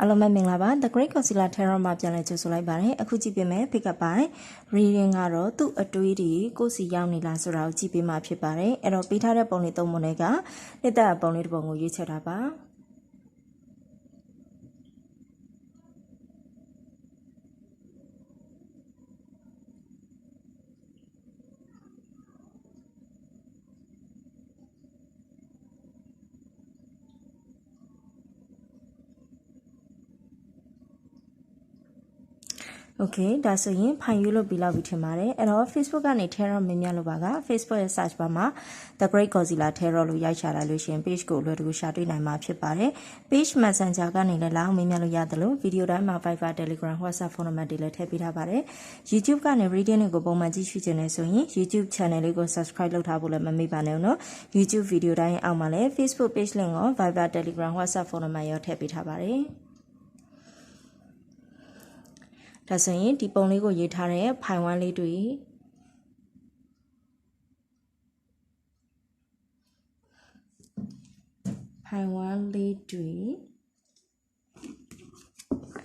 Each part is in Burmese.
အားလုံးပဲမင်္ဂလာပါ The Great Concealer Tarot မှာပြန်လည်ကြိုဆိုလိုက်ပါတယ်အခုကြည့်ပေးမယ် pick up ပိုင်း reading ကတော့သူ့အတွေးတွေကိုယ်စီရောက်နေလားဆိုတာကိုကြည့်ပေးမှာဖြစ်ပါတယ်အဲ့တော့ပေးထားတဲ့ပုံလေးသုံးပုံတွေကနှစ်သက်ပုံလေးတစ်ပုံကိုရွေးချယ်တာပါ Okay ဒါဆိုရင်ဖိုင်ယူလို့ပြီးလောက်ပြီထင်ပါတယ်အဲ့တော့ Facebook ကနေ Terror မင်းများလို့ပါက Facebook ရဲ့ search bar မှာ The Great Godzilla Terror လို့ရိုက်ချလာလို့ရှင် page ကိုအလွယ်တကူရှာတွေ့နိုင်မှာဖြစ်ပါတယ် page messenger ကနေလည်းလောက်မင်းများလို့ရတယ်လို့ video တိုင်းမှာ Viber Telegram WhatsApp ဖုန်းနံပါတ်တွေလည်းထည့်ပေးထားပါတယ် YouTube ကနေ reading တွေကိုပုံမှန်ကြည့်ရှုခြင်းနဲ့ဆိုရင် YouTube channel လေးကို subscribe လုပ်ထားဖို့လည်းမမေ့ပါနဲ့နော် YouTube video တိုင်းအောက်မှာလည်း Facebook page link ကို Viber Telegram WhatsApp ဖုန်းနံပါတ်ရောထည့်ပေးထားပါတယ် ဒါဆိုရင်ဒီပုံလေးကိုရေးထားတဲ့ဖိုင်ဝမ်းလေးတွေဖိုင်ဝမ်းလေးတွေ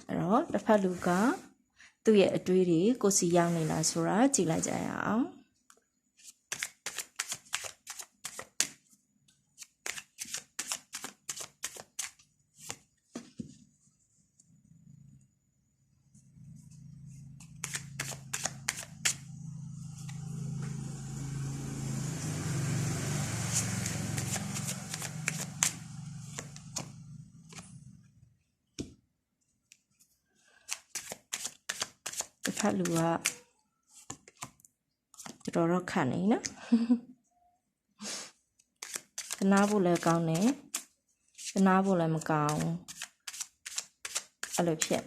အဲ့တော့တစ်ဖက်လူကသူ့ရဲ့အတွေးတွေကိုစီရောက်နေလားဆိုတာကြည့်လိုက်ကြရအောင် တစ်ဖက်လူကတော်တော်ခတ်နေနော်သနာဖို့လည်းကောင်းတယ်သနာဖို့လည်းမကောင်းအဲ့လိုဖြစ်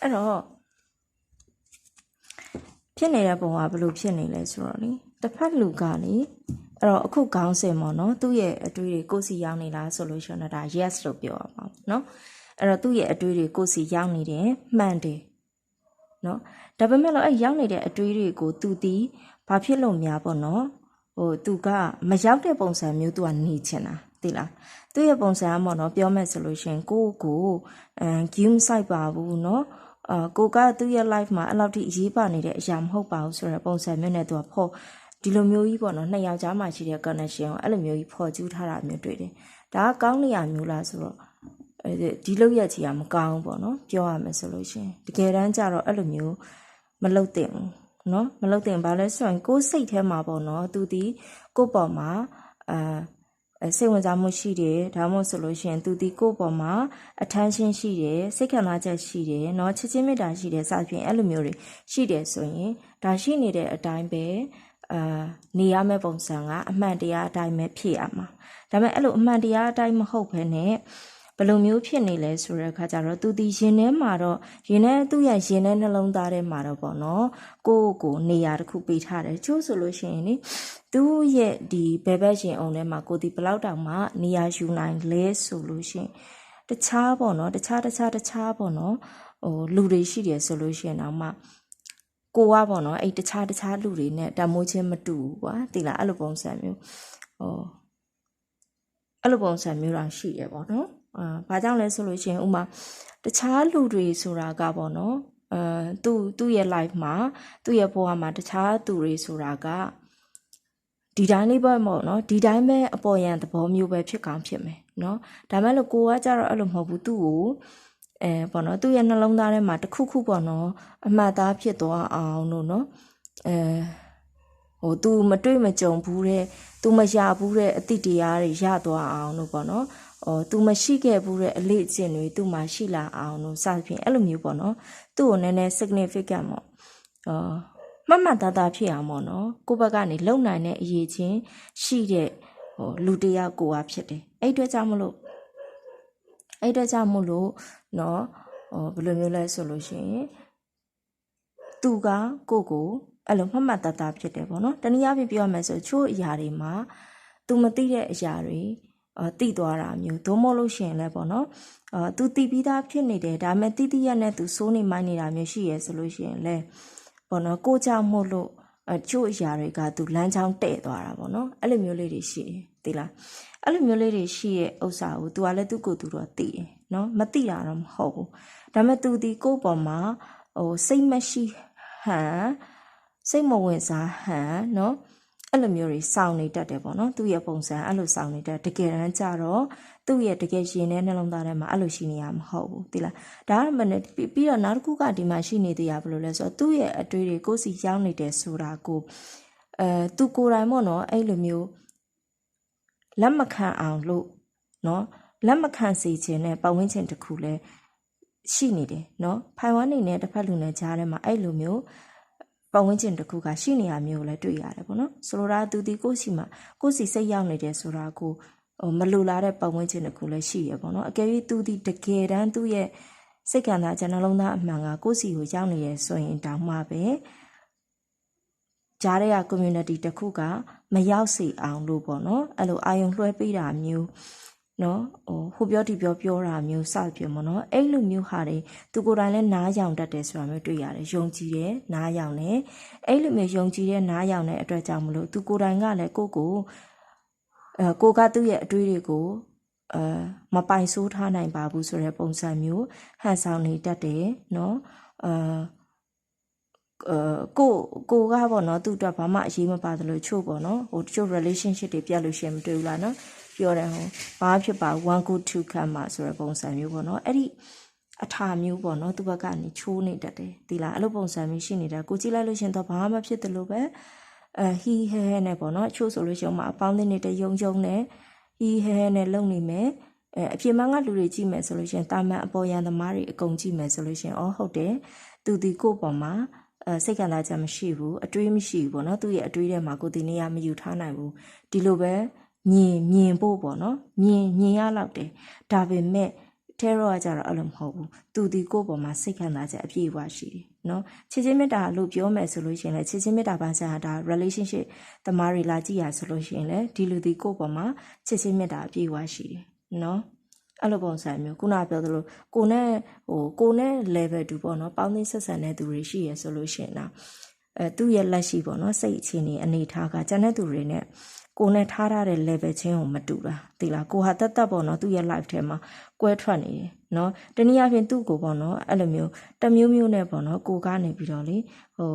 အဲ့တော့ဖြစ်နေတဲ့ပုံကဘယ်လိုဖြစ်နေလဲဆိုတော့လေတစ်ဖက်လူကလေ အဲ့တော့အခုခေါင်းစဉ်ပေါ့နော်သူ့ရဲ့အတွေ့တွေကိုစီရောက်နေလားဆိုလို့ရှင်တော့ဒါ yes လို့ပြောရမှာပေါ့နော်အဲ့တော့သူ့ရဲ့အတွေ့တွေကိုစီရောက်နေတယ်မှန်တယ်နော်ဒါပေမဲ့လို့အဲ့ရောက်နေတဲ့အတွေးတွေကိုသူတီးဘာဖြစ်လို့များပေါ့နော်ဟိုသူကမရောက်တဲ့ပုံစံမျိုးသူကနေချင်တာသိလားသူ့ရဲ့ပုံစံကပေါ့နော်ပြောမယ်ဆိုလို့ရှင်ကိုကိုအမ် game site ပါဘူးနော်အာကိုကသူ့ရဲ့ life မှာအဲ့လောက်ထိအရေးပါနေတဲ့အရာမဟုတ်ပါဘူးဆိုတဲ့ပုံစံမျိုးနဲ့သူကဖော် ဒီလိုမျိုးကြီးပေါ့နော်နှစ်ယောက်ကြားမှာရှိတဲ့ connection ကိုအဲ့လိုမျိုးကြီးဖော်ကျူးထားတာမျိုးတွေ့တယ်ဒါကကောင်းနေရမျိုးလားဆိုတော့အဲဒီလောက်ရက်ချီကမကောင်းပေါ့နော်ပြောရမယ်ဆိုလို့ရှိရင်တကယ်တမ်းကျတော့အဲ့လိုမျိုးမလုပ်သင့်ဘူးနော်မလုပ်သင့်ဘာလဲဆိုရင်ကိုယ်စိတ်ထဲမှာပေါ့နော်သူဒီကိုယ့်ပေါ်မှာအာအဲစိတ်ဝင်စားမှုရှိတယ်ဒါမှမဟုတ်ဆိုလို့ရှိရင်သူဒီကိုယ့်ပေါ်မှာ attention ရှိတယ်စိတ်ခံစားချက်ရှိတယ်เนาะချစ်ချင်းမေတ္တာရှိတယ်စသဖြင့်အဲ့လိုမျိုးတွေရှိတယ်ဆိုရင်ဒါရှိနေတဲ့အတိုင်းပဲ အာနေရမယ့်ပုံစံကအမှန်တရားအတိုင်းပဲဖြစ်ရမှာဒါပေမဲ့အဲ့လိုအမှန်တရားအတိုင်းမဟုတ်ဘဲနဲ့ဘယ်လိုမျိုးဖြစ်နေလဲဆိုတဲ့အခါကျတော့သူဒီရင်ထဲမှာတော့ရင်ထဲသူ့ရဲ့ရင်ထဲနှလုံးသားထဲမှာတော့ပေါ့နော်ကိုယ့်ကိုနေရာတစ်ခုပေးထားတယ်ချို့ဆိုလို့ရှိရင်လေသူ့ရဲ့ဒီဘဲဘက်ရင်အောင်ထဲမှာကိုဒီဘလောက်တောင်မှနေရာယူနိုင်လဲဆိုလို့ရှိရင်တခြားပေါ့နော်တခြားတခြားတခြားပေါ့နော်ဟိုလူတွေရှိတယ်ဆိုလို့ရှိရင်တော့မှ ကိုကပေါ့နော်အဲ့တခြားတခြားလူတွေနဲ့တမိုးချင်းမတူဘူးကွာတိလားအဲ့လိုပုံစံမျိုးဟိုအဲ့လိုပုံစံမျိုးတော့ရှိရပေါ့နော်အာဘာကြောင့်လဲဆိုလို့ရှိရင်ဥမာတခြားလူတွေဆိုတာကပေါ့နော်အဲသူ့သူ့ရဲ့ life မှာသူ့ရဲ့ဘဝမှာတခြားသူတွေဆိုတာကဒီတိုင်းလေးပဲမဟုတ်နော်ဒီတိုင်းပဲအပေါ်ယံသဘောမျိုးပဲဖြစ်ကောင်းဖြစ်မယ်နော်ဒါမဲ့လို့ကိုကကြတော့အဲ့လိုမဟုတ်ဘူးသူ့ကို အဲပေါ့နော်သူ့ရဲ့နှလုံးသားထဲမှာတစ်ခုခုပေါ့နော်အမှတ်သားဖြစ်သွားအောင်လို့နော်အဲဟို तू မတွေ့မကြုံဘူးတဲ့ तू မရဘူးတဲ့အတိတရားတွေရသွားအောင်လို့ပေါ့နော်ဟို तू မရှိခဲ့ဘူးတဲ့အလေးအကျင့်တွေ तू မှရှိလာအောင်လို့စသဖြင့်အဲ့လိုမျိုးပေါ့နော်သူ့ကိုနည်းနည်း significant ပေါ့အာမှတ်မှတ်သားသားဖြစ်အောင်ပေါ့နော်ကိုယ့်ဘက်ကနေလုံနိုင်တဲ့အရေးချင်းရှိတဲ့ဟိုလူတစ်ယောက်ကိုကဖြစ်တယ်အဲ့အတွက်ကြောင့်မလို့ အဲ့အတွက်ကြောင့်မို့လို့နော်ဟိုဘယ်လိုမျိုးလဲဆိုလို့ရှိရင်သူကကိုကိုအဲ့လိုမှတ်မှတ်သားသားဖြစ်တယ်ပေါ့နော်တနည်းအားဖြင့်ပြောရမယ်ဆိုချို့အရာတွေမှာ तू မသိတဲ့အရာတွေအာတိသွားတာမျိုးသို့မဟုတ်လို့ရှိရင်လည်းပေါ့နော်အာ तू တိပြီးသားဖြစ်နေတယ်ဒါပေမဲ့တိတိရက်နဲ့ तू စိုးနေမိုင်းနေတာမျိုးရှိရဲဆိုလို့ရှိရင်လည်းပေါ့နော်ကိုကြောင့်မို့လို့အချို့အရာတွေက तू လမ်းချောင်းတဲ့သွားတာပေါ့နော်အဲ့လိုမျိုးလေးတွေရှိတယ် သိလားအဲ့လိုမျိုးလေးတွေရှိရဲ့ဥစ္စာကို तू ကလည်းသူ့ကိုယ်သူတော့သိတယ်နော်မသိတာတော့မဟုတ်ဘူးဒါပေမဲ့ तू ဒီကိုယ့်ပေါ်မှာဟိုစိတ်မရှိဟန်စိတ်မဝင်စားဟန်နော်အဲ့လိုမျိုးတွေစောင့်နေတတ်တယ်ပေါ့နော်သူ့ရဲ့ပုံစံအဲ့လိုစောင့်နေတတ်တကယ်တမ်းကျတော့သူ့ရဲ့တကယ်ရှင်တဲ့နှလုံးသားထဲမှာအဲ့လိုရှိနေရမှာမဟုတ်ဘူးသိလားဒါကမနဲ့ပြီးပြီးတော့နောက်တစ်ခုကဒီမှာရှိနေသေးရဘယ်လိုလဲဆိုတော့သူ့ရဲ့အတွေ့တွေကိုယ်စီရောက်နေတယ်ဆိုတာကိုအဲသူကိုယ်တိုင်ပေါ့နော်အဲ့လိုမျိုး လက်မခံအောင်လို့နော်လက်မခံစေခြင်းနဲ့ပတ်ဝန်းကျင်တစ်ခုလဲရှိနေတယ်နော်ဖိုင်ဝမ်နေနဲ့တစ်ဖက်လူနဲ့ကြားထဲမှာအဲ့လိုမျိုးပတ်ဝန်းကျင်တစ်ခုကရှိနေရမျိုးကိုလည်းတွေ့ရတယ်ပေါ့နော်ဆိုလိုတာသူဒီကိုယ့်စီမှာကိုယ့်စီစိတ်ရောက်နေတယ်ဆိုတာကိုဟိုမလိုလားတဲ့ပတ်ဝန်းကျင်တစ်ခုလည်းရှိရပေါ့နော်အကယ်၍သူဒီတကယ်တမ်းသူ့ရဲ့စိတ်ကံသားကျွန်နှလုံးသားအမှန်ကကိုယ့်စီကိုရောက်နေရဆိုရင်တောင်မှပဲ ကြားတဲ့က community တစ်ခုကမရောက်စေအောင်လို့ပေါ့နော်အဲ့လိုအာယုံလွှဲပေးတာမျိုးနော်ဟိုဟိုပြောဒီပြောပြောတာမျိုးစသဖြင့်ပေါ့နော်အဲ့လိုမျိုးဟာတွေသူကိုယ်တိုင်လည်းနားယောင်တတ်တယ်ဆိုတာမျိုးတွေ့ရတယ်ယုံကြည်တယ်နားယောင်တယ်အဲ့လိုမျိုးယုံကြည်တဲ့နားယောင်တဲ့အတွက်ကြောင့်မလို့သူကိုယ်တိုင်ကလည်းကိုယ့်ကိုအဲကိုကသူ့ရဲ့အတွေးတွေကိုအဲမပိုင်ဆိုးထားနိုင်ပါဘူးဆိုတဲ့ပုံစံမျိုးဟန်ဆောင်နေတတ်တယ်နော်အဲအဲ ကိုကိုကပေါ့နော်သူ့အတွက်ဘာမှအရေးမပါသလိုချို့ပေါ့နော်ဟိုတချို့ relationship တွေပြတ်လို့ရှိရင်မတွေ့ဘူးလားနော်ပြောတယ်ဟိုဘာဖြစ်ပါ1 good 2ခံမှာဆိုတဲ့ပုံစံမျိုးပေါ့နော်အဲ့ဒီအထာမျိုးပေါ့နော်သူ့ဘက်ကနေချိုးနေတတ်တယ်ဒီလားအဲ့လိုပုံစံမျိုးရှိနေတာကိုကြည့်လိုက်လို့ရှင်တော့ဘာမှဖြစ်တယ်လို့ပဲအဲဟီဟဲဟဲနဲ့ပေါ့နော်အချို့ဆိုလို့ရှိရင်မှအပေါင်းအသင်းတွေတယုံယုံနဲ့ဟီဟဲဟဲနဲ့လုံနေမယ်အဲအပြင်မကလူတွေကြည့်မယ်ဆိုလို့ရှိရင်တာမန်အပေါ်ရန်သမားတွေအကုန်ကြည့်မယ်ဆိုလို့ရှိရင်အော်ဟုတ်တယ်သူဒီကိုပေါ်မှာအဲ စိတ်ကံသားချက်မရှိဘူးအတွေးမရှိဘူးပေါ့နော်သူ့ရဲ့အတွေးထဲမှာကိုဒီနေရာမယူထားနိုင်ဘူးဒီလိုပဲမြင်မြင်ဖို့ပေါ့နော်မြင်မြင်ရလောက်တယ်ဒါပေမဲ့ terror ကကြတော့အဲ့လိုမဟုတ်ဘူးသူဒီကိုယ့်ပေါ်မှာစိတ်ခံစားချက်အပြည့်အဝရှိတယ်နော်ချစ်ချင်းမေတ္တာလို့ပြောမယ်ဆိုလို့ရှိရင်လည်းချစ်ချင်းမေတ္တာပါစရာဒါ relationship တမားတွေလာကြည့်ရဆိုလို့ရှိရင်လည်းဒီလူဒီကိုယ့်ပေါ်မှာချစ်ချင်းမေတ္တာအပြည့်အဝရှိတယ်နော် အဲ့လိုပုံစံမျိုးခုနပြောသလိုကိုနဲ့ဟိုကိုနဲ့ level 2ပေါ့နော်ပေါင်းသိဆက်ဆံတဲ့သူတွေရှိရဆိုလို့ရှိရင်တော့အဲသူ့ရဲ့လက်ရှိပေါ့နော်စိတ်အခြေအနေအနေထားကကျန်တဲ့သူတွေနဲ့ကိုနဲ့ထားထားတဲ့ level ချင်းကိုမတူတာသိလားကိုဟာတက်တက်ပေါ့နော်သူ့ရဲ့ life ထဲမှာကွဲထွက်နေတယ်နော်တနည်းအားဖြင့်သူ့ကိုပေါ့နော်အဲ့လိုမျိုးတမျိုးမျိုးနဲ့ပေါ့နော်ကိုကနေပြီးတော့လေဟို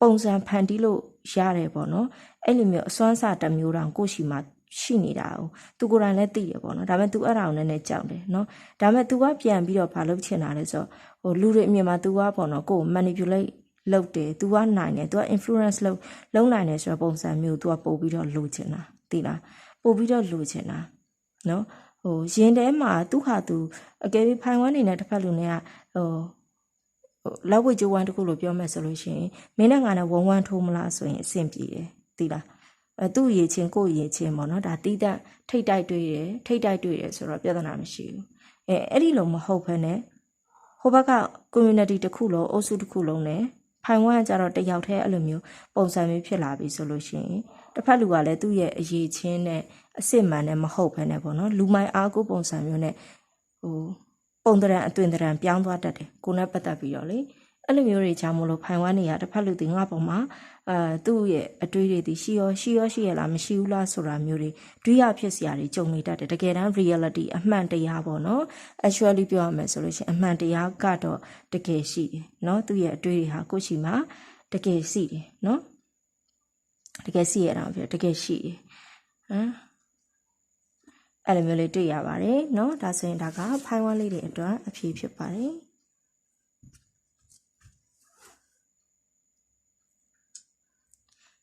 ပုံစံဖန်တီးလို့ရတယ်ပေါ့နော်အဲ့လိုမျိုးအစွမ်းစာတစ်မျိုးတောင်ကိုရှိမှာ ရှိနေတာ哦သူကိုယ်တိုင်လည်းသိတယ်ပေါ့နော်ဒါပေမဲ့ तू အဲ့ဒါကိုနည်းနည်းကြောက်တယ်နော်ဒါပေမဲ့ तू ကပြန်ပြီးတော့ဘာလုပ်ချင်တာလဲဆိုတော့ဟိုလူတွေအမြင်မှာ तू ကပေါ့နော်ကိုယ် manipulate လုပ်တယ် तू ကနိုင်တယ် तू က influence လုပ်လုံးနိုင်တယ်ဆိုတော့ပုံစံမျိုး तू ကပို့ပြီးတော့လိုချင်တာသိလားပို့ပြီးတော့လိုချင်တာနော်ဟိုရင်ထဲမှာသူ့ဟာသူအကယ်၍ဖိုင်ဝမ်းနေတဲ့တစ်ဖက်လူတွေကဟိုလောက်ဝိကျိုးဝမ်းတစ်ခုလို့ပြောမယ်ဆိုလို့ရှိရင်မင်းနဲ့ငါနဲ့ဝုံဝမ်းထိုးမလားဆိုရင်အဆင်ပြေတယ်သိလားအဲ သူ့ရေချင်းကိုရေချင်းပေါ့နော်ဒါတီးတန့်ထိတ်တိုက်တွေ့တယ်ထိတ်တိုက်တွေ့တယ်ဆိုတော့ပြဿနာမရှိဘူးအဲအဲ့ဒီလိုမဟုတ်ဘဲနဲ့ဟိုဘက်က community တစ်ခုလုံးအုပ်စုတစ်ခုလုံးနဲ့ဖိုင်ဝမ်ကကြတော့တယောက်တည်းအဲ့လိုမျိုးပုံစံမျိုးဖြစ်လာပြီဆိုလို့ရှိရင်တစ်ဖက်လူကလည်းသူ့ရဲ့အရေးချင်းနဲ့အစစ်မှန်နဲ့မဟုတ်ဘဲနဲ့ပေါ့နော်လူမိုင်အားကိုပုံစံမျိုးနဲ့ဟိုပုံတရံအသွင်တရံပြောင်းသွားတတ်တယ်ကိုနဲ့ပတ်သက်ပြီးတော့လေ အဲ့လိုမျိုးတွေကြောင့်မလို့ဖိုင်ဝမ်နေရတစ်ဖက်လူဒီငါပေါ်မှာအဲသူ့ရဲ့အတွေးတွေဒီရှိရောရှိရောရှိရလားမရှိဘူးလားဆိုတာမျိုးတွေတွေးရဖြစ်စရာတွေကြုံနေတတ်တယ်တကယ်တမ်း reality အမှန်တရားပေါ့နော် actually ပြောရမယ်ဆိုလို့ရှိရင်အမှန်တရားကတော့တကယ်ရှိတယ်เนาะသူ့ရဲ့အတွေးတွေဟာကိုယ့်ရှိမှာတကယ်ရှိတယ်เนาะတကယ်ရှိရတာပြောတကယ်ရှိတယ်ဟမ်အဲ့လိုမျိုးလေးတွေ့ရပါတယ်เนาะဒါဆိုရင်ဒါကဖိုင်ဝမ်လေးတွေအတွက်အဖြေဖြစ်ပါတယ်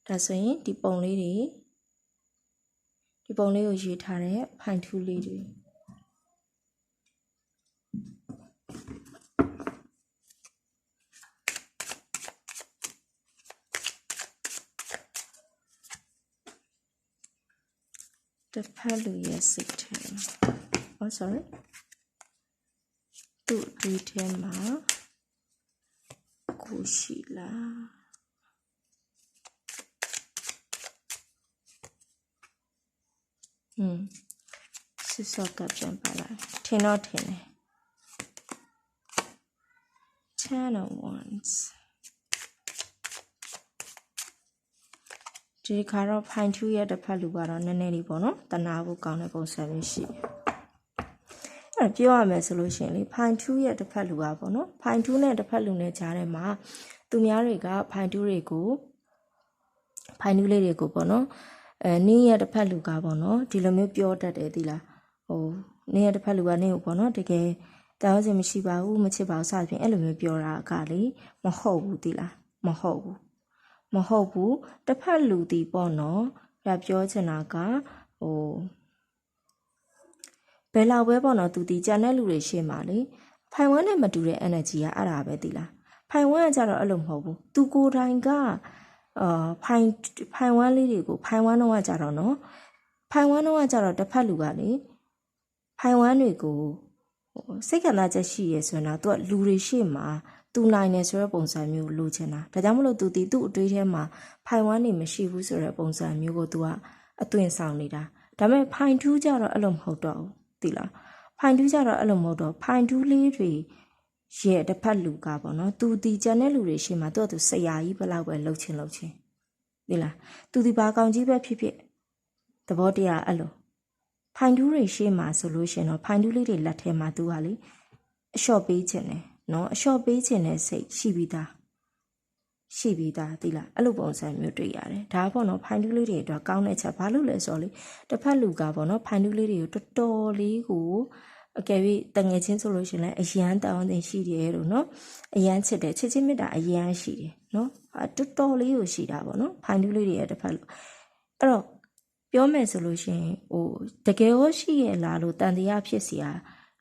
ဒါဆိုရင်ဒီပုံလေးတွေဒီပုံလေးကိုရေးထားတဲ့ဖိုင်ထူးလေးတွေတစ်ဖက်လူရဲ့စိတ်ထဲ oh sorry သူ့ဒီထဲမှာကိုရှိလား อืมစစ်စော့ကပြန်ပါလာထင်တော့ထင်တယ် ten of wands ဒီခါတော့ဖိုင်ထူးရဲ့တစ်ဖက်လူကတော့နည်းနည်းလေးပေါ့နော်တနာဖို့ကောင်းတဲ့ပုံစံမျိုးရှိတယ်အဲ့ပြောရမယ်ဆိုလို့ရှိရင်လေဖိုင်ထူးရဲ့တစ်ဖက်လူကပေါ့နော်ဖိုင်ထူးနဲ့တစ်ဖက်လူနဲ့ကြားထဲမှာသူများတွေကဖိုင်ထူးတွေကိုဖိုင်ထူးလေးတွေကိုပေါ့နော် အဲနင်းရဲ့တစ်ဖက်လူကပေါ့နော်ဒီလိုမျိုးပြောတတ်တယ်ဒီလားဟိုနင်းရဲ့တစ်ဖက်လူကနင်းကိုပေါ့နော်တကယ်တောင်းစင်မရှိပါဘူးမချစ်ပါဘူးစသဖြင့်အဲ့လိုမျိုးပြောတာကလေမဟုတ်ဘူးဒီလားမဟုတ်ဘူးမဟုတ်ဘူးတစ်ဖက်လူတီပေါ့နော်ဒါပြောချင်တာကဟိုဘယ်လောက်ပဲပေါ့နော်သူတီကြံတဲ့လူတွေရှေ့မှာလေဖိုင်ဝမ်းနဲ့မတူတဲ့ energy ကအဲ့ဒါပဲတီလားဖိုင်ဝမ်းကကြတော့အဲ့လိုမဟုတ်ဘူးသူကိုယ်တိုင်က အာဖိုင်ဖိုင်ဝမ်းလေးတွေကိုဖိုင်ဝမ်းတော့ကကြတော့နော်ဖိုင်ဝမ်းတော့ကကြတော့တစ်ဖက်လူကလေဖိုင်ဝမ်းတွေကိုဟိုစိတ်ခံစားချက်ရှိရဲဆိုရင်တော့သူကလူတွေရှေ့မှာသူနိုင်တယ်ဆိုတဲ့ပုံစံမျိုးလိုချင်တာဒါကြောင့်မလို့သူတီသူ့အတွေးထဲမှာဖိုင်ဝမ်းနေမရှိဘူးဆိုတဲ့ပုံစံမျိုးကိုသူကအသွင်ဆောင်နေတာဒါပေမဲ့ဖိုင်ထူးကြတော့အဲ့လိုမဟုတ်တော့ဘူးသိလားဖိုင်ထူးကြတော့အဲ့လိုမဟုတ်တော့ဖိုင်ထူးလေးတွေ ရဲ့တစ်ဖက်လူကပေါ့နော်သူတီကြံတဲ့လူတွေရှေ့မှာသူကသူဆရာကြီးဘယ်လောက်ပဲလှုပ်ချင်လှုပ်ချင်သိလားသူဒီဘာကောင်ကြီးပဲဖြစ်ဖြစ်သဘောတရားအဲ့လိုဖိုင်ထူးတွေရှေ့မှာဆိုလို့ရှရင်တော့ဖိုင်ထူးလေးတွေလက်ထဲမှာသူကလေအလျှော့ပေးခြင်းတယ်နော်အလျှော့ပေးခြင်းတဲ့စိတ်ရှိပြီးသားရှိပြီးသားသိလားအဲ့လိုပုံစံမျိုးတွေ့ရတယ်ဒါကပေါ့နော်ဖိုင်တူးလေးတွေအတွက်ကောင်းတဲ့ချက်ဘာလို့လဲဆိုတော့လေတစ်ဖက်လူကပေါ့နော်ဖိုင်တူးလေးတွေကိုတော်တော်လေးကို အကယ်၍တငယ်ချင်းဆိုလို့ရှိရင်လည်းအယမ်းတောင်းတင်ရှိတယ်လို့နော်အယမ်းချစ်တယ်ချစ်ချင်းမေတ္တာအယမ်းရှိတယ်နော်အတော်တော်လေးကိုရှိတာပေါ့နော်ဖိုင်တူးလေးတွေရဲ့တစ်ဖက်လူအဲ့တော့ပြောမယ်ဆိုလို့ရှိရင်ဟိုတကယ်ရောရှိရဲ့လားလို့တန်တရားဖြစ်เสีย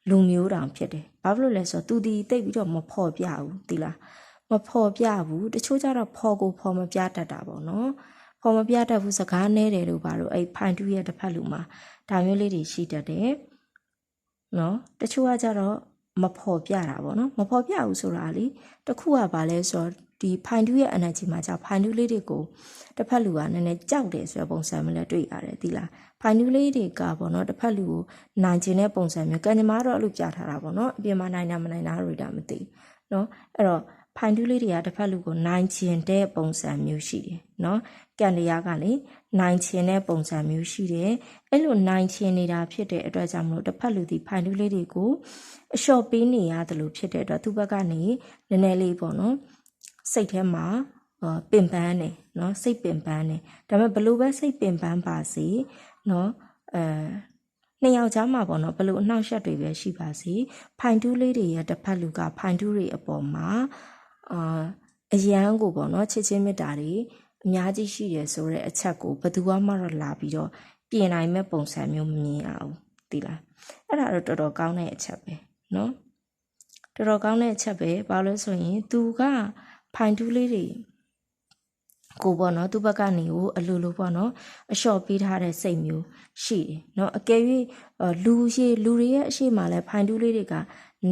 လူမျိုးတောင်ဖြစ်တယ်။ဘာဖြစ်လို့လဲဆိုတော့သူဒီတိတ်ပြီးတော့မဖော်ပြဘူးဒီလားမဖော်ပြဘူးတချို့ကျတော့ဖော်ကိုဖော်မပြတတ်တာပေါ့နော်။ဖော်မပြတတ်ဘူးစကားနဲတယ်လို့ပါလို့အဲ့ဖိုင်တူရဲ့တစ်ဖက်လူမှာဒါမျိုးလေးတွေရှိတတ်တယ်။ နော်တချို့ကကျတော့မဖော်ပြတာပေါ့နော်မဖော်ပြဘူးဆိုတာလေတခုကဘာလဲဆိုတော့ဒီဖိုင်တူရဲ့ energy မှာကြောင့်ဖိုင်တူလေးတွေကိုတစ်ဖက်လူကနည်းနည်းကြောက်တယ်ဆိုတဲ့ပုံစံမျိုးလည်းတွေ့ရတယ်ဒီလားဖိုင်တူလေးတွေကပေါ့နော်တစ်ဖက်လူကိုနိုင်ခြင်းတဲ့ပုံစံမျိုးကံကြမ္မာတော့အဲ့လိုပြထားတာပေါ့နော်အပြင်မှာနိုင်တာမနိုင်တာတွေဒါမသိနော်အဲ့တော့ ဖိုင်တူးလေးတွေကတစ်ဖက်လူကိုနိုင်ကျင်တဲ့ပုံစံမျိုးရှိတယ်နော်ကန်လျာကလေနိုင်ကျင်တဲ့ပုံစံမျိုးရှိတယ်အဲ့လိုနိုင်ကျင်နေတာဖြစ်တဲ့အတွက်ကြောင့်မလို့တစ်ဖက်လူဒီဖိုင်တူးလေးတွေကိုအလျှော့ပေးနေရတယ်လို့ဖြစ်တဲ့အတွက်သူ့ဘက်ကနေနည်းနည်းလေးပေါ့နော်စိတ်ထဲမှာပင်ပန်းနေနော်စိတ်ပင်ပန်းနေဒါပေမဲ့ဘလို့ပဲစိတ်ပင်ပန်းပါစေနော်အဲနှစ်ယောက်ကြားမှာပေါ့နော်ဘလို့အနှောက်ယှက်တွေပဲရှိပါစေဖိုင်တူးလေးတွေရဲ့တစ်ဖက်လူကဖိုင်တူးတွေအပေါ်မှာ အာအရန်ကိုပေါ့နော်ချစ်ချင်းမေတ္တာတွေအများကြီးရှိတယ်ဆိုတဲ့အချက်ကိုဘယ်သူမှတော့လာပြီးတော့ပြင်နိုင်မဲ့ပုံစံမျိုးမမြင်ရဘူးသိလားအဲ့ဒါတော့တော်တော်ကောင်းတဲ့အချက်ပဲနော်တော်တော်ကောင်းတဲ့အချက်ပဲဘာလို့ဆိုရင်သူကဖိုင်တူးလေးတွေ ကိုပေါ့နော်သူ့ဘက်ကနေကိုအလိုလိုပေါ့နော်အလျှော့ပေးထားတဲ့စိတ်မျိုးရှိတယ်เนาะအကယ်၍လူရှိလူတွေရဲ့အရှိမလဲဖိုင်တူးလေးတွေက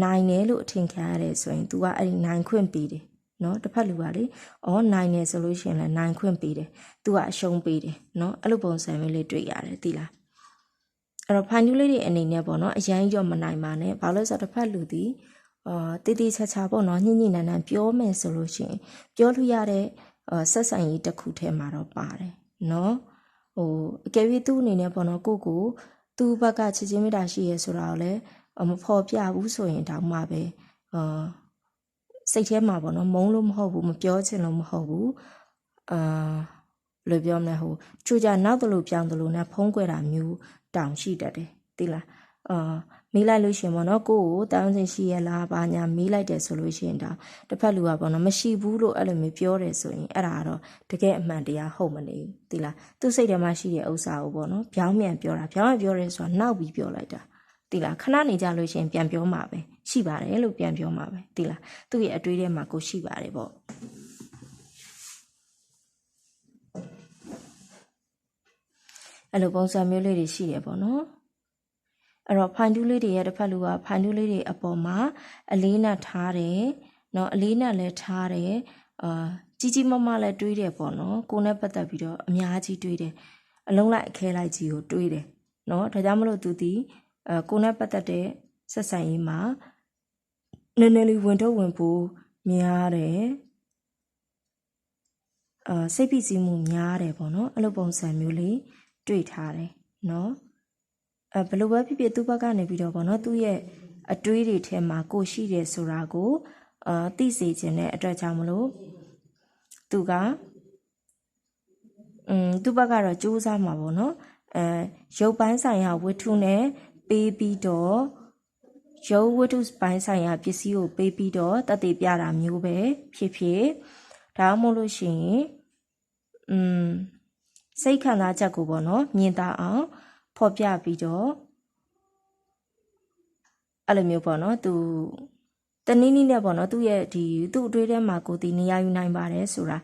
နိုင်တယ်လို့အထင်ခံရတယ်ဆိုရင် तू ကအဲ့ဒီနိုင်ခွင့်ပေးတယ်เนาะတစ်ဖက်လူကလေအော်နိုင်တယ်ဆိုလို့ရှိရင်လည်းနိုင်ခွင့်ပေးတယ် तू ကအရှုံးပေးတယ်เนาะအဲ့လိုပုံစံမျိုးလေးတွေ့ရတယ်သိလားအဲ့တော့ဖိုင်တူးလေးတွေအနေနဲ့ပေါ့နော်အရင်ရောမနိုင်ပါနဲ့ဘာလို့လဲဆိုတော့တစ်ဖက်လူဒီအာတည်တည်ချာချာပေါ့နော်ညှိညှိနှံနှံပြောမယ်ဆိုလို့ရှိရင်ပြောလို့ရတဲ့အာ ဆက်ဆံရေးတစ်ခုထဲမှာတော့ပါတယ်နော်ဟိုအကယ်၍သူ့အနေနဲ့ပေါ့နော်ကိုကိုသူ့ဘက်ကချစ်ချင်းမေတ္တာရှိရဲဆိုတာကိုလည်းမဖော်ပြဘူးဆိုရင်တောင်မှပဲအာစိတ်ထဲမှာပေါ့နော်မုန်းလို့မဟုတ်ဘူးမပြောချင်လို့မဟုတ်ဘူးအာလို့ပြောမလဲဟိုချိုးကြနောက်တလို့ပြောင်းတလို့နဲ့ဖုံးကွယ်တာမျိုးတောင်ရှိတတ်တယ်သိလားအာ မေးလိုက်လို့ရှင်ပေါ့နော်ကိုကိုတောင်းစင်ရှိရလားဘာညာမေးလိုက်တယ်ဆိုလို့ရှိရင်ဒါတစ်ဖက်လူကပေါ့နော်မရှိဘူးလို့အဲ့လိုမျိုးပြောတယ်ဆိုရင်အဲ့ဒါကတော့တကယ်အမှန်တရားဟုတ်မနေဘူးသိလားသူ့စိတ်ထဲမှာရှိတဲ့ဥစ္စာကိုပေါ့နော်ပြောင်းပြန်ပြောတာပြောင်းပြန်ပြောရဲဆိုတာနောက်ပြီးပြောလိုက်တာသိလားခဏနေကြလို့ရှင်ပြန်ပြောမှာပဲရှိပါတယ်လို့ပြန်ပြောမှာပဲသိလားသူ့ရဲ့အတွေးထဲမှာကိုရှိပါတယ်ပေါ့အဲ့လိုပုံစံမျိုးလေးတွေရှိတယ်ပေါ့နော် အဲ့တော့ဖိုင်တူးလေးတွေရဲ့တစ်ဖက်လူကဖိုင်တူးလေးတွေအပေါ်မှာအလေးနက်ထားတယ်နော်အလေးနက်လည်းထားတယ်အာကြီးကြီးမားမားလည်းတွေးတယ်ပေါ့နော်ကိုနဲ့ပတ်သက်ပြီးတော့အများကြီးတွေးတယ်အလုံးလိုက်အခဲလိုက်ကြီးကိုတွေးတယ်နော်ဒါကြောင့်မလို့သူဒီအဲကိုနဲ့ပတ်သက်တဲ့ဆက်ဆံရေးမှာနည်းနည်းလေးဝင်တော့ဝင်ဖို့များတယ်အာစိတ်ပြည့်စုံမှုများတယ်ပေါ့နော်အဲ့လိုပုံစံမျိုးလေးတွေ့ထားတယ်နော် အဲဘလို့ပဲဖြစ်ဖြစ်သူ့ဘက်ကနေပြီးတော့ဗောနော်သူ့ရဲ့အတွေးတွေထဲမှာကိုရှိတယ်ဆိုတာကိုအာသိစေခြင်းတဲ့အတွက်ကြောင့်မလို့သူကအင်းသူ့ဘက်ကတော့စူးစမ်းမှာဗောနော်အဲရုပ်ပိုင်းဆိုင်ရာဝတ္ထုနဲ့ပေးပြီးတော့ရုပ်ဝတ္ထုပိုင်းဆိုင်ရာပစ္စည်းကိုပေးပြီးတော့တသက်ပြတာမျိုးပဲဖြစ်ဖြစ်ဒါမှမဟုတ်လို့ရှိရင်อืมစိတ်ခံစားချက်ကိုပေါ့နော်မြင်သာအောင် ဖော်ပြပြီးတော့အဲ့လိုမျိုးပေါ့နော်သူတနည်းနည်းနဲ့ပေါ့နော်သူ့ရဲ့ဒီသူ့အတွေ့အထဲမှာကိုယ်တည်နေရာယူနိုင်ပါတယ်ဆိုတာ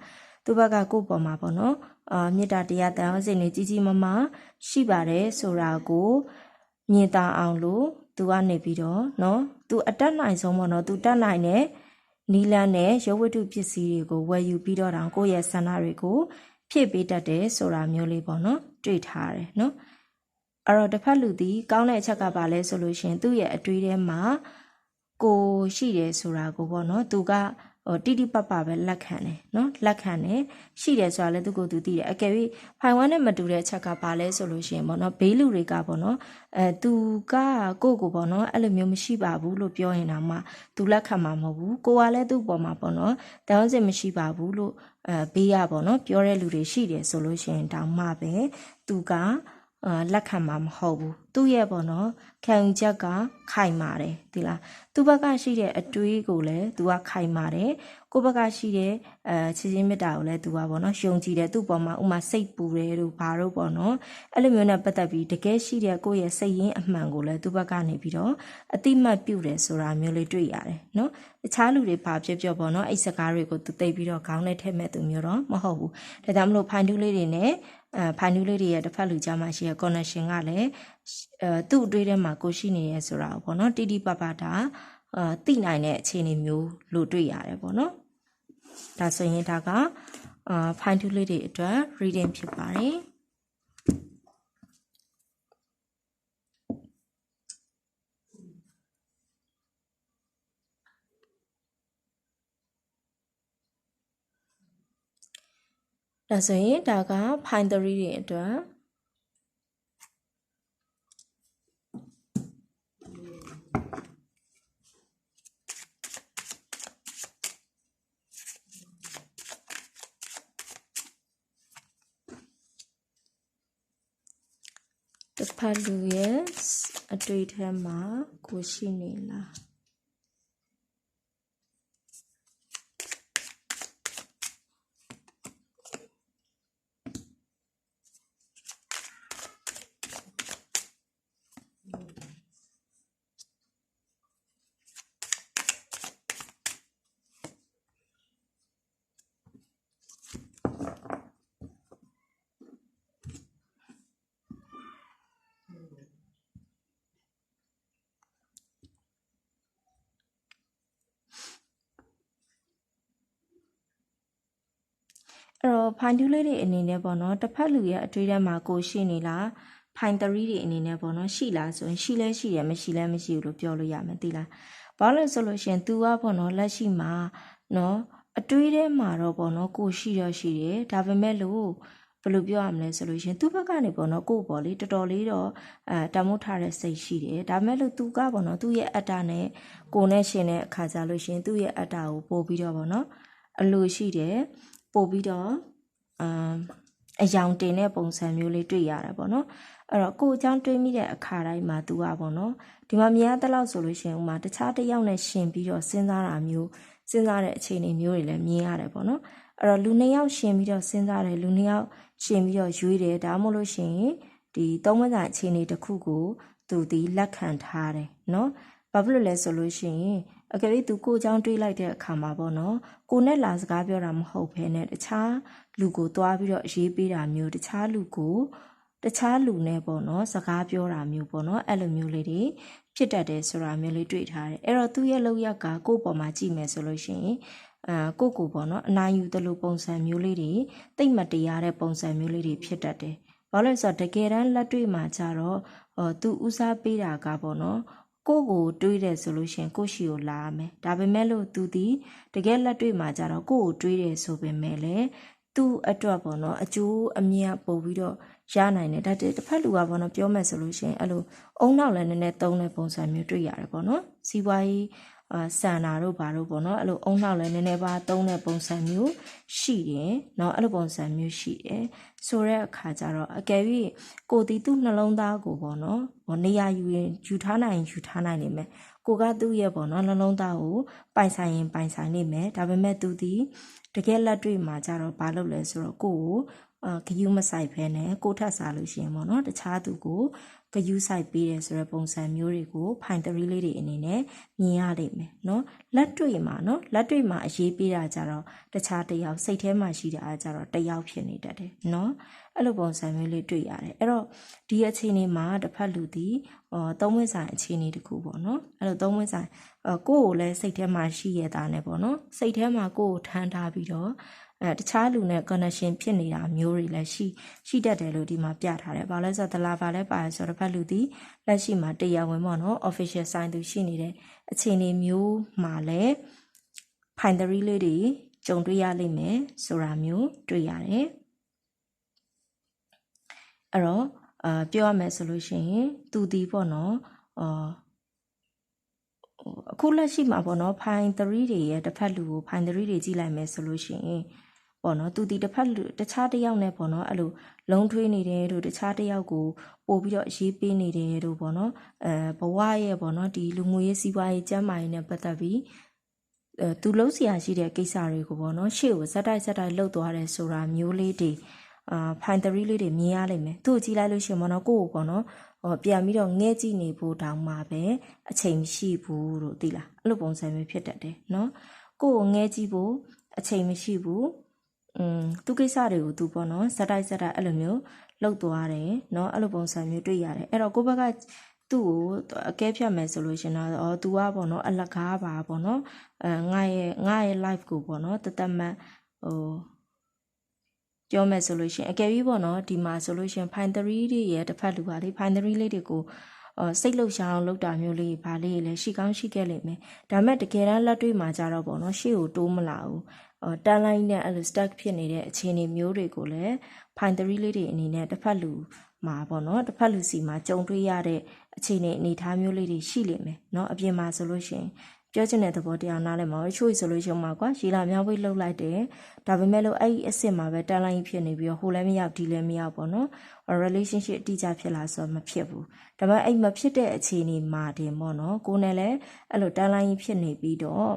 သူ့ဘက်ကကိုယ့်ပေါ်မှာပေါ့နော်အာမေတ္တာတရားတန်အောင်စိတ်နေကြီးကြီးမားမားရှိပါတယ်ဆိုတာကိုမြင်သာအောင်လို့သူကနေပြီးတော့နော်သူအတက်နိုင်ဆုံးပေါ့နော်သူတက်နိုင်တဲ့နီလန်းနဲ့ရုပ်ဝတ္ထုပစ္စည်းတွေကိုဝယ်ယူပြီးတော့တောင်ကိုယ့်ရဲ့ဆန္ဒတွေကိုဖြည့်ပေးတတ်တယ်ဆိုတာမျိုးလေးပေါ့နော်တွေ့ထားတယ်နော် အဲ့တော့တစ်ဖက်လူသည်ကောင်းတဲ့အချက်ကပါလဲဆိုလို့ရှရင်သူ့ရဲ့အတွေးထဲမှာကိုရှိတယ်ဆိုတာကိုပေါ့နော်သူကဟိုတိတိပပပဲလက်ခံတယ်နော်လက်ခံတယ်ရှိတယ်ဆိုတာလည်းသူကိုယ်သူသိတယ်အကယ်၍ဖိုင်ဝမ်နဲ့မတူတဲ့အချက်ကပါလဲဆိုလို့ရှရင်ပေါ့နော်ဘေးလူတွေကပေါ့နော်အဲသူကကိုယ့်ကိုပေါ့နော်အဲ့လိုမျိုးမရှိပါဘူးလို့ပြောရင်တော့မှသူလက်ခံမှာမဟုတ်ဘူးကိုကလည်းသူ့ပေါ်မှာပေါ့နော်တောင်းစင်မရှိပါဘူးလို့အဲဘေးရပေါ့နော်ပြောတဲ့လူတွေရှိတယ်ဆိုလို့ရှရင်တောင်းမှပဲသူကအာ လက်ခံမှာမဟုတ်ဘူးသူ့ရဲ့ပေါ့နော်ခံယူချက်ကခိုင်မာတယ်ဒီလားသူ့ဘက်ကရှိတဲ့အတွေးကိုလည်းသူကခိုင်မာတယ်ကိုယ့်ဘက်ကရှိတဲ့အဲချစ်ချင်းမေတ္တာကိုလည်းသူကပေါ့နော်ယုံကြည်တယ်သူ့ပေါ်မှာဥမာစိတ်ပူတယ်တို့ဘာတို့ပေါ့နော်အဲ့လိုမျိုးနဲ့ပတ်သက်ပြီးတကယ်ရှိတဲ့ကိုယ့်ရဲ့စိတ်ရင်းအမှန်ကိုလည်းသူ့ဘက်ကနေပြီးတော့အတိမတ်ပြုတယ်ဆိုတာမျိုးလေးတွေ့ရတယ်နော်တခြားလူတွေဘာဖြစ်ပြောပေါ့နော်အဲ့စကားတွေကိုသူသိပြီးတော့ခေါင်းနဲ့ထည့်မဲ့သူမျိုးတော့မဟုတ်ဘူးဒါကြောင့်မလို့ဖိုင်တူးလေးတွေနဲ့ အဲဖိုင်နူးလေးတွေရဲ့တစ်ဖက်လူကြားမှာရှိတဲ့ connection ကလည်းအဲသူ့အတွေးထဲမှာကိုရှိနေရဲဆိုတာကိုပေါ့နော်တိတိပပတာအာသိနိုင်တဲ့အခြေအနေမျိုးလို့တွေ့ရတယ်ပေါ့နော်ဒါဆိုရင်ဒါကအာဖိုင်တူးလေးတွေအတွက် reading ဖြစ်ပါတယ် ဒါဆိုရင်ဒါက fine 3တွေအတွက်တစ်ဖက်လူရဲ့အတွေ့အထဲမှာကိုရှိနေလား အဲ့တော့ဖိုင်တူးလေးတွေအနေနဲ့ပေါ့နော်တစ်ဖက်လူရဲ့အတွေးထဲမှာကိုရှိနေလားဖိုင်3တွေအနေနဲ့ပေါ့နော်ရှိလားဆိုရင်ရှိလဲရှိတယ်မရှိလဲမရှိဘူးလို့ပြောလို့ရမယ်သိလားဘာလို့လဲဆိုလို့ရှိရင် तू ကပေါ့နော်လက်ရှိမှာနော်အတွေးထဲမှာတော့ပေါ့နော်ကိုရှိတော့ရှိတယ်ဒါပေမဲ့လို့ဘယ်လိုပြောရမလဲဆိုလို့ရှရင်သူ့ဘက်ကနေပေါ့နော်ကို့ပေါ့လေတော်တော်လေးတော့အဲတမိုးထားတဲ့စိတ်ရှိတယ်ဒါပေမဲ့လို့သူကပေါ့နော်သူ့ရဲ့အတ္တနဲ့ကိုနဲ့ရှင်တဲ့အခါကြလို့ရှရင်သူ့ရဲ့အတ္တကိုပို့ပြီးတော့ပေါ့နော်အလိုရှိတယ် ပို့ပြီးတော့အမ်အယောင်တင်တဲ့ပုံစံမျိုးလေးတွေ့ရတယ်ပေါ့နော်အဲ့တော့ကိုအကြောင်းတွေးမိတဲ့အခါတိုင်းမှာ तू อ่ะပေါ့နော်ဒီမှာမြင်ရတဲ့လောက်ဆိုလို့ရှိရင်ဥမာတခြားတစ်ယောက်နဲ့ရှင်ပြီးတော့စဉ်းစားတာမျိုးစဉ်းစားတဲ့အခြေအနေမျိုးတွေလည်းမြင်ရတယ်ပေါ့နော်အဲ့တော့လူနှစ်ယောက်ရှင်ပြီးတော့စဉ်းစားတယ်လူနှစ်ယောက်ရှင်ပြီးတော့ရွေးတယ်ဒါမှမဟုတ်လို့ရှိရင်ဒီသုံးမစာအခြေအနေတစ်ခုကိုသူဒီလက်ခံထားတယ်နော်ဘာဖြစ်လို့လဲဆိုလို့ရှိရင် အကယ်၍သူကိုအကြောင်းတွေးလိုက်တဲ့အခါမှာပေါ့နော်ကိုနဲ့လာစကားပြောတာမဟုတ်ဘဲနဲ့တခြားလူကိုသွားပြီးတော့ရေးပေးတာမျိုးတခြားလူကိုတခြားလူနဲ့ပေါ့နော်စကားပြောတာမျိုးပေါ့နော်အဲ့လိုမျိုးလေးတွေဖြစ်တတ်တယ်ဆိုတာမျိုးလေးတွေ့ထားတယ်အဲ့တော့သူ့ရဲ့လောက်ရကကိုယ့်ပေါ်မှာကြည့်မယ်ဆိုလို့ရှိရင်အာကိုကိုပေါ့နော်အနာယူသလိုပုံစံမျိုးလေးတွေတိတ်မတရားတဲ့ပုံစံမျိုးလေးတွေဖြစ်တတ်တယ်ဘာလို့လဲဆိုတော့တကယ်တမ်းလက်တွေ့မှာကြတော့ဟောသူဦးစားပေးတာကပေါ့နော် ကိုကိုတွေးတယ်ဆိုလို့ရှိရင်ကိုရှိကိုလာရမယ်ဒါပေမဲ့လို့သူဒီတကယ်လက်တွေ့မှာကြတော့ကိုကိုတွေးတယ်ဆိုပေမဲ့လည်းသူ့အတွက်ပေါ့နော်အကျိုးအမြတ်ပို့ပြီးတော့ရနိုင်တယ်ဒါတစ်တစ်ဖက်လူကပေါ့နော်ပြောမယ်ဆိုလို့ရှိရင်အဲ့လိုအုံနောက်လည်းနည်းနည်းသုံးတဲ့ပုံစံမျိုးတွေ့ရတယ်ပေါ့နော်စီးပွားရေး အာစန္နာတို့ဘာတို့ပေါ့နော်အဲ့လိုအုံနောက်လည်းနည်းနည်းပါသုံးတဲ့ပုံစံမျိုးရှိတယ်เนาะအဲ့လိုပုံစံမျိုးရှိတယ်ဆိုတဲ့အခါကျတော့အကယ်၍ကိုတီသူ့နှလုံးသားကိုပေါ့နော်ဟိုနေရာယူရင်ယူထားနိုင်ရင်ယူထားနိုင်နေမယ်ကိုကသူ့ရဲ့ပေါ့နော်နှလုံးသားကိုပိုင်ဆိုင်ရင်ပိုင်ဆိုင်နေမယ်ဒါပေမဲ့သူဒီတကယ်လက်တွေ့မှာကျတော့ဘာလုပ်လဲဆိုတော့ကိုကိုအာဂယူးမဆိုင်ဖဲနဲ့ကိုထပ်စားလို့ရှိရင်ပေါ့နော်တခြားသူကို ဂယူးဆိုင်ပေးတယ်ဆိုတဲ့ပုံစံမျိုးတွေကိုဖိုင်တရီလေးတွေအနေနဲ့မြင်ရလိမ့်မယ်နော်လက်တွေ့မှာနော်လက်တွေ့မှာအရေးပေးတာကြတော့တခြားတယောက်စိတ်ထဲမှာရှိတာကြတော့တယောက်ဖြစ်နေတတ်တယ်နော်အဲ့လိုပုံစံမျိုးလေးတွေ့ရတယ်အဲ့တော့ဒီအခြေအနေမှာတစ်ဖက်လူသည်ဟောသုံးဝင်ဆိုင်အခြေအနေတခုပေါ့နော်အဲ့လိုသုံးဝင်ဆိုင်ကိုယ့်ကိုလည်းစိတ်ထဲမှာရှိရတာနဲ့ပေါ့နော်စိတ်ထဲမှာကိုယ့်ကိုထမ်းထားပြီးတော့ အဲတခြားလူနဲ့ connection ဖြစ်နေတာမျိုးတွေလည်းရှိရှိတတ်တယ်လို့ဒီမှာပြထားတယ်။ဘာလဲဆိုတော့ဒလာဘာလဲပါတယ်ဆိုတော့တစ်ဖက်လူဒီလက်ရှိမှာတရားဝင်ပေါ့နော် official sign သူရှိနေတဲ့အခြေအနေမျိုးမှာလည်းဖိုင်တရီလေးတွေကြုံတွေ့ရလိမ့်မယ်ဆိုတာမျိုးတွေ့ရတယ်။အဲ့တော့အာပြောရမယ်ဆိုလို့ရှိရင်သူဒီပေါ့နော်အာဟိုအခုလက်ရှိမှာပေါ့နော်ဖိုင်3တွေရဲ့တစ်ဖက်လူကိုဖိုင်3တွေကြည့်လိုက်မယ်ဆိုလို့ရှိရင် ပေါ့နော်သူဒီတစ်ဖက်လူတခြားတစ်ယောက်နဲ့ပေါ့နော်အဲ့လိုလုံးထွေးနေတယ်တို့တခြားတစ်ယောက်ကိုပို့ပြီးတော့အရေးပေးနေတယ်တို့ပေါ့နော်အဲဘဝရဲ့ပေါ့နော်ဒီလူငွေရေးစီးပွားရေးကျန်းမာရေးနဲ့ပတ်သက်ပြီးအဲသူလုံးစရာရှိတဲ့ကိစ္စတွေကိုပေါ့နော်ရှေ့ကိုဇက်တိုက်ဇက်တိုက်လှုပ်သွားတယ်ဆိုတာမျိုးလေးတွေအာဖိုင်တရီလေးတွေမြင်ရလိမ့်မယ်သူ့ကိုကြည့်လိုက်လို့ရှိရင်ပေါ့နော်ကိုယ့်ကိုပေါ့နော်ဟောပြန်ပြီးတော့ငဲကြည့်နေဖို့တောင်မှပဲအချိန်မရှိဘူးလို့သိလားအဲ့လိုပုံစံမျိုးဖြစ်တတ်တယ်နော်ကိုယ့်ကိုငဲကြည့်ဖို့အချိန်မရှိဘူး อืมသူကိစ္စတွေကိုသူပေါ့နော်ဇက်တိုက်ဇက်တိုက်အဲ့လိုမျိုးလှုပ်သွားတယ်เนาะအဲ့လိုပုံစံမျိုးတွေ့ရတယ်အဲ့တော့ကိုယ့်ဘက်ကသူ့ကိုအကဲဖြတ်မယ်ဆိုလို့ရှင်တော့အော် तू อ่ะပေါ့နော်အလကားပါပေါ့နော်အဲငါရဲ့ငါရဲ့ live ကိုပေါ့နော်တသက်မှတ်ဟိုပြောမယ်ဆိုလို့ရှင်အကယ်၍ပေါ့နော်ဒီမှာဆိုလို့ရှင် fine 3တွေရဲ့တစ်ဖက်လူပါလေ fine 3လေးတွေကိုအော်စိတ်လှုပ်ရှားအောင်လုပ်တာမျိုးလေးဘာလေးလည်းရှိကောင်းရှိခဲ့လိမ့်မယ်ဒါပေမဲ့တကယ်တမ်းလက်တွေ့မှာကြတော့ပေါ့နော်ရှေ့ကိုတိုးမလာဘူးအော် တန်လိုင်းနဲ့အဲ့လို stuck ဖြစ်နေတဲ့အခြေအနေမျိုးတွေကိုလည်း fine 3လေးတွေအနေနဲ့တစ်ဖက်လူမှာပေါ့နော်တစ်ဖက်လူစီမှာကြုံတွေ့ရတဲ့အခြေအနေအနေအထားမျိုးလေးတွေရှိလိမ့်မယ်เนาะအပြင်မှာဆိုလို့ရှင်ပြောချင်တဲ့သဘောတရားနားလည်မှာချို့ဆိုလို့ရှင်မှာကွာရီလာမြောင်းဝိတ်လှုပ်လိုက်တယ်ဒါပေမဲ့လို့အဲ့ဒီအစ်စ်မှာပဲတန်လိုင်းဖြစ်နေပြီးတော့ဟိုလည်းမရောက်ဒီလည်းမရောက်ပေါ့နော် relationship အတိအကျဖြစ်လာဆိုတော့မဖြစ်ဘူးဒါပေမဲ့အဲ့မဖြစ်တဲ့အခြေအနေမှာတင်ပေါ့နော်ကိုယ်နဲ့လည်းအဲ့လိုတန်လိုင်းဖြစ်နေပြီးတော့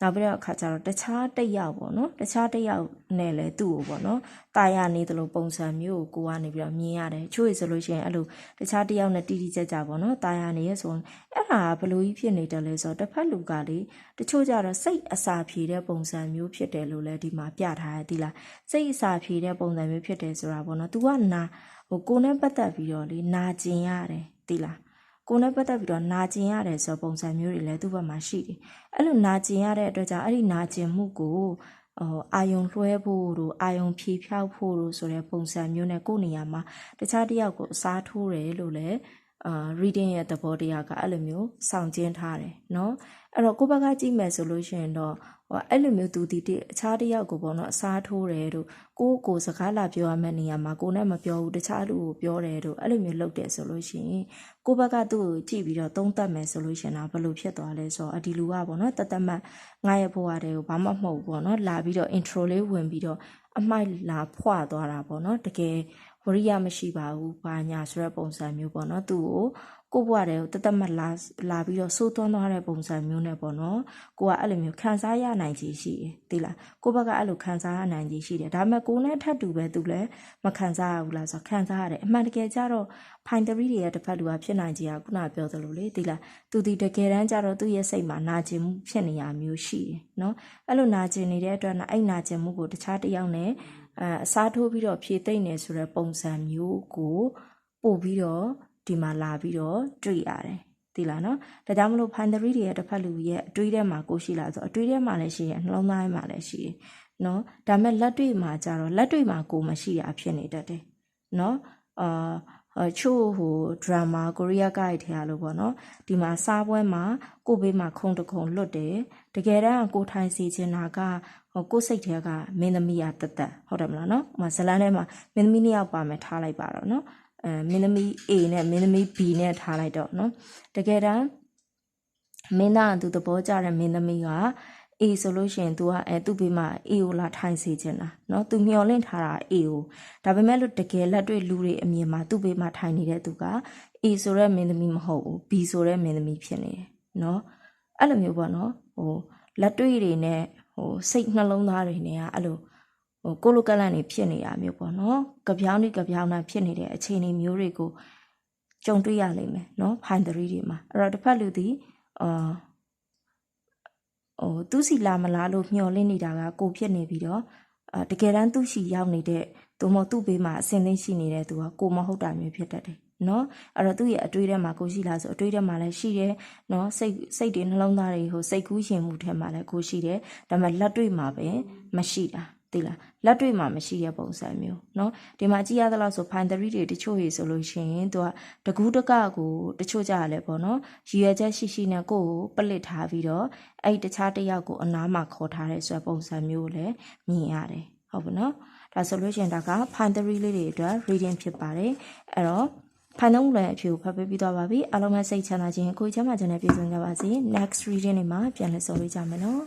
နောက်ပြီးတော့အခါကျတော့တခြားတစ်ယောက်ပေါ့နော်တခြားတစ်ယောက်နဲ့လည်းသူ့ကိုပေါ့နော်တာယာနေတယ်လို့ပုံစံမျိုးကိုကိုကနေပြီးတော့မြင်ရတယ်ချို့ရဆိုလို့ရှိရင်အဲ့လိုတခြားတစ်ယောက်နဲ့တီးတီးကြကြပေါ့နော်တာယာနေရဆိုရင်အဲ့ဒါဘလို့ကြီးဖြစ်နေတယ်လဲဆိုတော့တစ်ဖက်လူကလေတချို့ကြတော့စိတ်အစာဖြေတဲ့ပုံစံမျိုးဖြစ်တယ်လို့လည်းဒီမှာပြထားရသည်လားစိတ်အစာဖြေတဲ့ပုံစံမျိုးဖြစ်တယ်ဆိုတာပေါ့နော် तू ကနာဟိုကိုနဲ့ပတ်သက်ပြီးတော့လေနာကျင်ရတယ်သည်လား ကိုနဲ့ပတ်သက်ပြီးတော့နာကျင်ရတယ်ဆိုပုံစံမျိုးတွေလည်းသူ့ဘက်မှာရှိတယ်။အဲ့လိုနာကျင်ရတဲ့အတွက်ကြောင့်အဲ့ဒီနာကျင်မှုကိုဟိုအာယုံလွှဲဖို့တို့အာယုံဖြေဖြောက်ဖို့တို့ဆိုတဲ့ပုံစံမျိုးနဲ့ကိုယ့်နေရာမှာတခြားတစ်ယောက်ကိုအစားထိုးတယ်လို့လည်းအာ reading ရဲ့သဘောတရားကအဲ့လိုမျိုးစောင့်ကျင်းထားတယ်เนาะအဲ့တော့ကိုယ့်ဘက်ကကြည့်မယ်ဆိုလို့ရှိရင်တော့ ဟိုအဲ့လိုမျိုးသူဒီတအခြားတစ်ယောက်ကိုပေါ့နော်အစားထိုးတယ်တို့ကိုကိုစကားလာပြောရမယ့်နေရာမှာကိုနဲ့မပြောဘူးတခြားလူကိုပြောတယ်တို့အဲ့လိုမျိုးလုပ်တယ်ဆိုလို့ရှိရင်ကိုဘက်ကသူ့ကိုကြည့်ပြီးတော့သုံးသပ်မယ်ဆိုလို့ရှိရင်တော့ဘယ်လိုဖြစ်သွားလဲဆိုတော့အဒီလူကပေါ့နော်တသက်မှတ်ငါရဲ့ဘဝတွေကိုဘာမှမဟုတ်ဘူးပေါ့နော်လာပြီးတော့ intro လေးဝင်ပြီးတော့အမိုက်လာဖွာသွားတာပေါ့နော်တကယ် ဝရိယမရှိပါဘူးဘာညာဆိုတဲ့ပုံစံမျိုးပေါ့နော်သူ့ကိုကိုဘွားတွေကိုတသက်မလာလာပြီးတော့စိုးသွန်းသွားတဲ့ပုံစံမျိုးနဲ့ပေါ့နော်ကိုကအဲ့လိုမျိုးခံစားရနိုင်ကြီးရှိတယ်သိလားကိုဘက်ကအဲ့လိုခံစားရနိုင်ကြီးရှိတယ်ဒါပေမဲ့ကိုနဲ့ထပ်တူပဲသူလည်းမခံစားရဘူးလားဆိုတော့ခံစားရတယ်အမှန်တကယ်ကြတော့ဖိုင်တရီတွေရဲ့တစ်ဖက်လူကဖြစ်နိုင်ကြီးကခုနပြောသလိုလေသိလားသူဒီတကယ်တမ်းကြတော့သူ့ရဲ့စိတ်မှာနာကျင်မှုဖြစ်နေရမျိုးရှိတယ်နော်အဲ့လိုနာကျင်နေတဲ့အတွက်အဲ့နာကျင်မှုကိုတခြားတစ်ယောက်နဲ့ အအစားထိုးပြီးတော့ဖြည့်သိမ့်နေဆိုတဲ့ပုံစံမျိုးကိုပို့ပြီးတော့ဒီမှာလာပြီးတော့တွေ့ရတယ်သိလားနော်ဒါကြောင့်မလို့ဖိုင်တရီတွေရဲ့တစ်ဖက်လူရဲ့အတွေးထဲမှာကိုရှိလာဆိုအတွေးထဲမှာလည်းရှိရနှလုံးသားထဲမှာလည်းရှိတယ်နော်ဒါမဲ့လက်တွေ့မှာကြတော့လက်တွေ့မှာကိုမရှိတာဖြစ်နေတတ်တယ်နော်အာ အချို့ဟိုဒရမာကိုရီးယားကရိုက်ထဲရလို့ပေါ့နော်ဒီမှာစားပွဲမှာကိုယ့်ဘေးမှာခုံတစ်ခုံလွတ်တယ်တကယ်တမ်းကိုထိုင်စီချင်တာကဟိုကိုယ့်စိတ်ထဲကမင်းသမီးရတသက်ဟုတ်တယ်မလားနော်ဟိုမှာဇလန်းထဲမှာမင်းသမီးနှစ်ယောက်ပါမယ်ထားလိုက်ပါတော့နော်အဲမင်းသမီး A နဲ့မင်းသမီး B နဲ့ထားလိုက်တော့နော်တကယ်တမ်းမင်းသားကသူသဘောကျတဲ့မင်းသမီးက အေးဆိုလို့ရှိရင် तू ကအဲသူ့ဘေးမှာအေးကိုလာထိုင်စေချင်တာเนาะ तू မျောလင့်ထားတာအေးကိုဒါပေမဲ့လို့တကယ်လက်တွေ့လူတွေအမြင်မှာသူ့ဘေးမှာထိုင်နေတဲ့သူကအေးဆိုတဲ့မင်းသမီးမဟုတ်ဘူး B ဆိုတဲ့မင်းသမီးဖြစ်နေတယ်เนาะအဲ့လိုမျိုးပေါ့နော်ဟိုလက်တွေ့တွေနဲ့ဟိုစိတ်နှလုံးသားတွေနဲ့ကအဲ့လိုဟိုကိုလိုကလန့်နေဖြစ်နေတာမျိုးပေါ့နော်ကြပြောင်းနေကြပြောင်းတာဖြစ်နေတဲ့အခြေအနေမျိုးတွေကို ကြုံတွေ့ရလိမ့်မယ်เนาะဖိုင်သရီတွေမှာအဲ့တော့တစ်ဖက်လူသည် အာ ဟိုသူစီလာမလားလို့မျှော်လင့်နေတာကကိုဖြစ်နေပြီးတော့အာတကယ်တမ်းသူရှိရောက်နေတဲ့သူမဟုတ်သူ့ဘေးမှာအစင်းသိမ်းရှိနေတဲ့သူကကိုမဟုတ်တာမျိုးဖြစ်တတ်တယ်နော်အဲ့တော့သူ့ရဲ့အတွေးထဲမှာကိုရှိလားဆိုအတွေးထဲမှာလည်းရှိတယ်နော်စိတ်စိတ်တွေနှလုံးသားတွေဟိုစိတ်ကူးရှင်မှုထဲမှာလည်းကိုရှိတယ်ဒါပေမဲ့လက်တွေ့မှာပဲမရှိတာ သိလားလက်တွေ့မှာမရှိတဲ့ပုံစံမျိုးเนาะဒီမှာကြည့်ရသလောက်ဆို find the read တွေတချို့ရေဆိုလို့ရှိရင်သူကတကူးတကကိုတချို့ကြရလဲပေါ့နော်ရည်ရွယ်ချက်ရှိရှိနဲ့ကိုယ့်ကိုပလစ်ထားပြီးတော့အဲ့ဒီတခြားတစ်ယောက်ကိုအနားမှာခေါ်ထားတဲ့ဆိုတဲ့ပုံစံမျိုးကိုလည်းမြင်ရတယ်ဟုတ်ပါနော်ဒါဆိုလို့ရှိရင်ဒါက find the read လေးတွေအတွက် reading ဖြစ်ပါတယ်အဲ့တော့ဖိုင်သုံးလည်းအဖြူဖတ်ပေးပြီးသွားပါပြီအားလုံးပဲစိတ်ချမ်းသာခြင်းကိုယ်ချမ်းသာခြင်းနဲ့ပြည့်စုံကြပါစေ next reading တွေမှာပြန်လည်ဆုံတွေ့ကြမယ်နော်